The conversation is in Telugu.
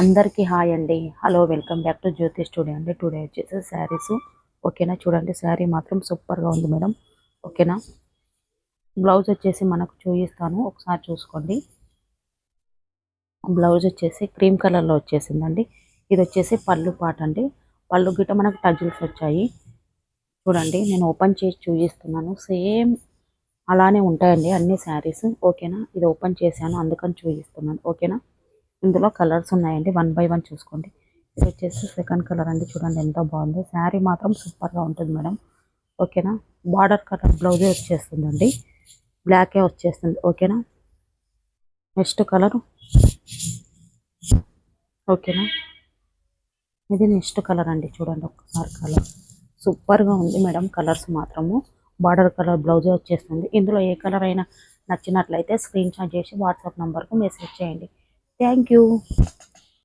అందరికీ హాయ్ అండి. Hello welcome back to Jyothi studio అండి. టుడే వచ్చేసి శారీస్. ఓకేనా? చూడండి శారీ మాత్రం సూపర్గా ఉంది మేడం. ఓకేనా? బ్లౌజ్ వచ్చేసి మనకు చూపిస్తాను. ఒకసారి చూసుకోండి. బ్లౌజ్ వచ్చేసి క్రీమ్ కలర్లో వచ్చేసిందండి. ఇది వచ్చేసి పళ్ళు పాట అండి. పళ్ళు గిట్ట మనకు టజిల్స్ వచ్చాయి. చూడండి నేను ఓపెన్ చేసి చూపిస్తున్నాను. సేమ్ అలానే ఉంటాయండి అన్ని శారీస్. ఓకేనా? ఇది ఓపెన్ చేశాను అందుకని చూపిస్తున్నాను. ఓకేనా? ఇందులో కలర్స్ ఉన్నాయండి. వన్ బై వన్ చూసుకోండి. ఇది వచ్చేసి సెకండ్ కలర్ అండి. చూడండి ఎంత బాగుందో. శారీ మాత్రం సూపర్గా ఉంటుంది మేడం. ఓకేనా? బార్డర్ కలర్ బ్లౌజే వచ్చేస్తుందండి. బ్లాకే వచ్చేస్తుంది. ఓకేనా? Next colour? ఓకేనా? ఇది నెక్స్ట్ కలర్ అండి. చూడండి ఒకసారి కలర్. సూపర్గా ఉంది మేడం కలర్స్ మాత్రము. బార్డర్ కలర్ బ్లౌజే వచ్చేస్తుంది. ఇందులో ఏ కలర్ అయినా నచ్చినట్లయితే స్క్రీన్ షాట్ చేసి వాట్సాప్ నెంబర్కు మెసేజ్ చేయండి. Thank you.